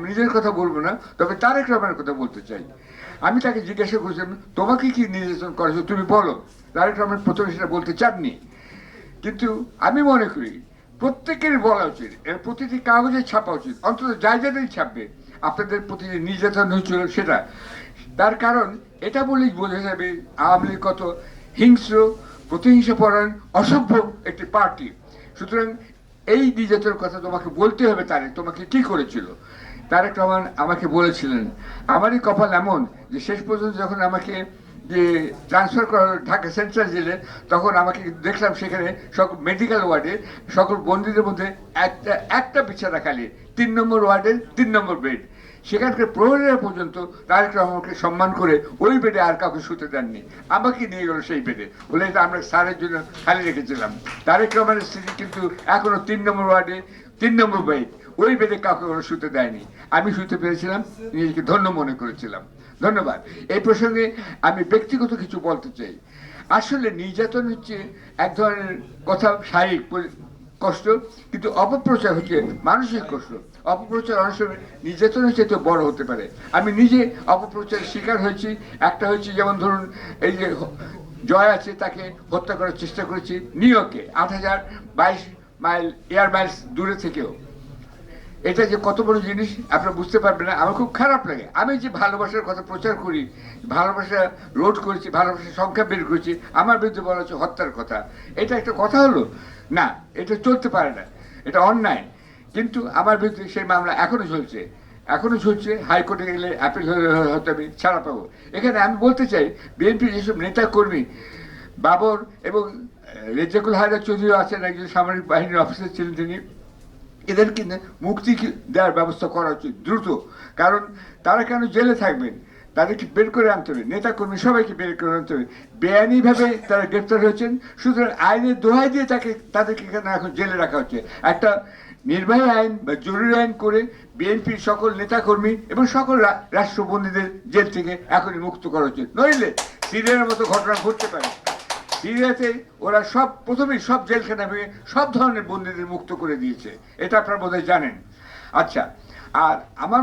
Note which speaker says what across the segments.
Speaker 1: আমি নিজের কথা বলব না, তবে তারেক রহমানের কথা বলতে চাই। আমি তাকে জিজ্ঞাসা করেছিলাম তোমাকে কি নির্যাতন করেছ? তুমি বলো। তারেক রহমান প্রথমে সেটা বলতে চাননি। কিন্তু আমি মনে করি, প্রত্যেকের বলা উচিত, এর প্রতিটি কাগজে ছাপা উচিত, অন্তত যাদের ছাপবে, আপনাদের প্রতি যে নির্যাতন হয়েছিল সেটা। তার কারণ, এটা বলেই বোঝা যাবে, আওয়ামী লীগ কত হিংস্র, প্রতিহিংসা পরায়ণ, অসভ্য একটি পার্টি। সুতরাং এই নির্যাতনের কথা তোমাকে বলতে হবে তারে, তোমাকে কি করেছিল? তারেক রহমান আমাকে বলেছিলেন, আমারই কপাল এমন যে শেষ পর্যন্ত যখন আমাকে যে ট্রান্সফার করা ঢাকা সেন্ট্রাল জেলে তখন আমাকে দেখলাম সেখানে সকল মেডিকেল ওয়ার্ডে সকল বন্দীদের মধ্যে একটা একটা বিছানা খালি তিন নম্বর ওয়ার্ডের তিন নম্বর বেড সেখানকার প্রহরীরা পর্যন্ত তারেক রহমানকে সম্মান করে ওই বেডে আর কাউকে শুতে দেননি। আমাকে নিয়ে গেল সেই বেডে বলে এটা আমরা স্যারের জন্য খালি রেখেছিলাম। তারেক রহমানের স্মৃতি কিন্তু এখনও তিন নম্বর ওয়ার্ডে তিন নম্বর বেড ওই বেডে কাউকে কোনো শুতে দেয়নি। আমি শুতে পেরেছিলাম নিজেকে ধন্য মনে করেছিলাম। ধন্যবাদ। এই প্রসঙ্গে আমি ব্যক্তিগত কিছু বলতে চাই। আসলে নির্যাতন হচ্ছে এক ধরনের কথা শারীরিক কষ্ট, কিন্তু অপপ্রচার হচ্ছে মানসিক কষ্ট। অপপ্রচার অনেক সময় নির্যাতনের চেয়ে বড় হতে পারে। আমি নিজে অপপ্রচারের শিকার হয়েছি। একটা হয়েছে, যেমন ধরুন, এই যে জয় আছে, তাকে হত্যা করার চেষ্টা করেছি নিউ ইয়র্কে আট হাজার বাইশ মাইল, এয়ার মাইলস দূরে থেকেও। এটা যে কত বড় জিনিস, আপনারা বুঝতে পারবেন না। আমার খুব খারাপ লাগে। আমি যে ভালোবাসার কথা প্রচার করি, ভালোবাসা রোড করেছি, ভালোবাসার সংখ্যা বের করেছি, আমার বিরুদ্ধে বলা হচ্ছে হত্যার কথা। এটা একটা কথা হলো? না, এটা চলতে পারে না। এটা অন্যায়। কিন্তু আমার বিরুদ্ধে সেই মামলা এখনও চলছে। এখনও চলছে, হাইকোর্টে গেলে অ্যাপিল হতে আমি ছাড়া পাবো। এখানে আমি বলতে চাই বিএনপির যেসব নেতা কর্মী, বাবর এবং রেজাকুল হায়দার চৌধুরী আছেন, একজন সামরিক বাহিনীর অফিসার ছিলেন তিনি এদের কিন্তু মুক্তি দেওয়ার ব্যবস্থা করা উচিত? দ্রুত। কারণ তারা কেন জেলে থাকবেন? তাদেরকে বের করে আনতে হবে। নেতা কর্মী সবাইকে বের করে আনতে হবে। বেআইনিভাবে তারা গ্রেপ্তার হয়েছেন। সুতরাং আইনের দোহাই দিয়ে তাকে, তাদেরকে এখন জেলে রাখা হচ্ছে। একটা নির্বাহী আইন বা জরুরি আইন করে বিএনপির সকল নেতাকর্মী এবং সকল রাষ্ট্রবন্দীদের জেল থেকে এখনই মুক্ত করা উচিত। নইলে সিরিয়ার মতো ঘটনা ঘটতে পারে। সিরিয়াতে ওরা সব প্রথমেই সব জেলখানা ভেঙে সব ধরনের বন্দীদের মুক্ত করে দিয়েছে। এটা আপনারা বোধহয় জানেন। আচ্ছা আর আমার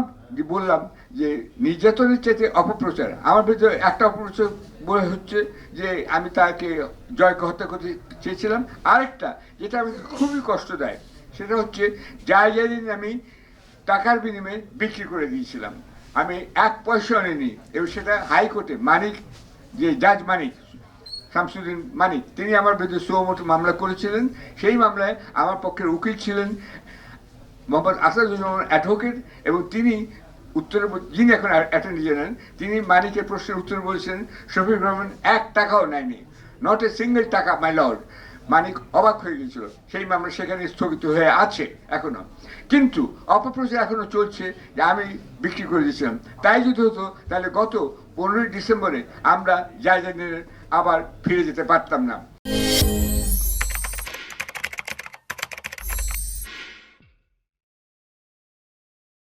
Speaker 1: বললাম যে নির্যাতনের চাইতে অপপ্রচার, আমার ভিতরে একটা অপপ্রচার বলে হচ্ছে যে আমি তাকে জয়কে হত্যা করতে চেয়েছিলাম। আরেকটা, যেটা আমাকে খুবই কষ্ট দেয় সেটা হচ্ছে যাই যাই আমি টাকার বিনিময়ে বিক্রি করে দিয়েছিলাম। আমি এক পয়সা নিই এবং সেটা হাইকোর্টে মানিক, যে জাজ মানিক শামসুদ্দিন মানিক, তিনি আমার বিরুদ্ধে সুমোটো মামলা করেছিলেন। সেই মামলায় আমার পক্ষের উকিল ছিলেন মোহাম্মদ আসাদুজ্জামান অ্যাডভোকেট এবং তিনি উত্তরে যিনি এখন অ্যাটর্নি জেনারেল, তিনি মানিকের প্রশ্নের উত্তর বলেছেন, শফিক রহমান এক টাকাও নেয়নি। নট এ সিঙ্গেল টাকা মাই লর্ড মানিক অবাক হয়ে গিয়েছিল। সেই মামলা সেখানে স্থগিত হয়ে আছে এখনও। কিন্তু অপপ্রচার এখনও চলছে যে আমি বিক্রি করে দিয়েছিলাম। তাই যদি হতো, তাহলে গত পনেরোই ডিসেম্বরে আমরা জায়গা আবার ফিরে যেতে পারতাম না